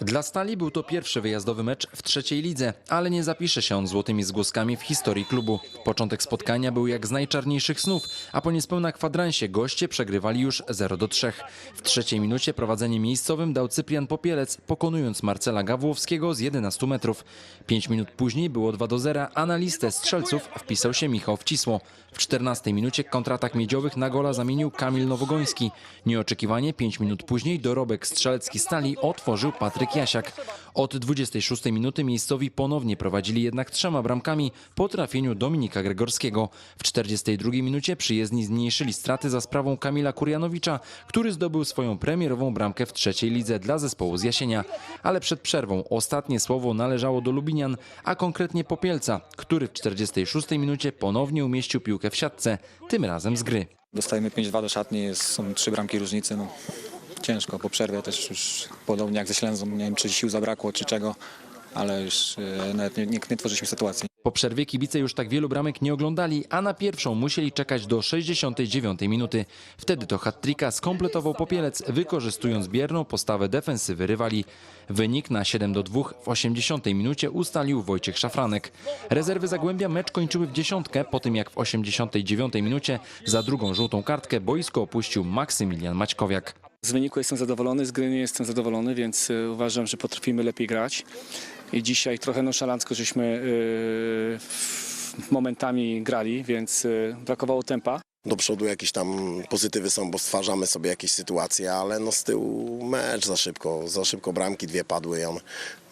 Dla Stali był to pierwszy wyjazdowy mecz w trzeciej lidze, ale nie zapisze się on złotymi zgłoskami w historii klubu. Początek spotkania był jak z najczarniejszych snów, a po niespełna kwadransie goście przegrywali już 0 do 3. W trzeciej minucie prowadzenie miejscowym dał Cyprian Popielec, pokonując Marcela Gawłowskiego z 11 metrów. Pięć minut później było 2 do 0, a na listę strzelców wpisał się Michał Wcisło. W 14 minucie kontratak miedziowych na gola zamienił Kamil Nowogoński. Nieoczekiwanie 5 minut później dorobek strzelecki Stali otworzył Patryk Jasiak. Od 26 minuty miejscowi ponownie prowadzili jednak trzema bramkami po trafieniu Dominika Gregorskiego. W 42 minucie przyjezdni zmniejszyli straty za sprawą Kamila Kurjanowicza, który zdobył swoją premierową bramkę w trzeciej lidze dla zespołu z Jasienia. Ale przed przerwą ostatnie słowo należało do Lubinian, a konkretnie Popielca, który w 46 minucie ponownie umieścił piłkę w siatce, tym razem z gry. Dostajemy 5-2 do szatni, są trzy bramki różnicy. No, ciężko, po przerwie też już podobnie jak ze Ślęzą, nie wiem czy sił zabrakło czy czego, ale już e, nawet nie, nie, nie tworzyliśmy sytuacji. Po przerwie kibice już tak wielu bramek nie oglądali, a na pierwszą musieli czekać do 69 minuty. Wtedy to hat-tricka skompletował Popielec, wykorzystując bierną postawę defensywy rywali. Wynik na 7 do 2 w 80 minucie ustalił Wojciech Szafranek. Rezerwy Zagłębia mecz kończyły w dziesiątkę, po tym jak w 89 minucie za drugą żółtą kartkę boisko opuścił Maksymilian Maćkowiak. Z wyniku jestem zadowolony, z gry nie jestem zadowolony, więc y, uważam, że potrafimy lepiej grać. I dzisiaj trochę nonszalancko żeśmy w- momentami grali, więc y, brakowało tempa. Do przodu jakieś tam pozytywy są, bo stwarzamy sobie jakieś sytuacje, ale no z tyłu mecz za szybko, za szybko bramki dwie padły i on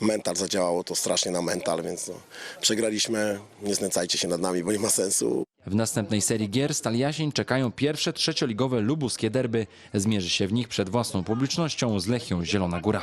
mental zadziałało to strasznie na mental, więc no, przegraliśmy, nie znęcajcie się nad nami, bo nie ma sensu. W następnej serii gier Stal Jasień czekają pierwsze trzecioligowe lubuskie derby. Zmierzy się w nich przed własną publicznością z Lechią Zielona Góra.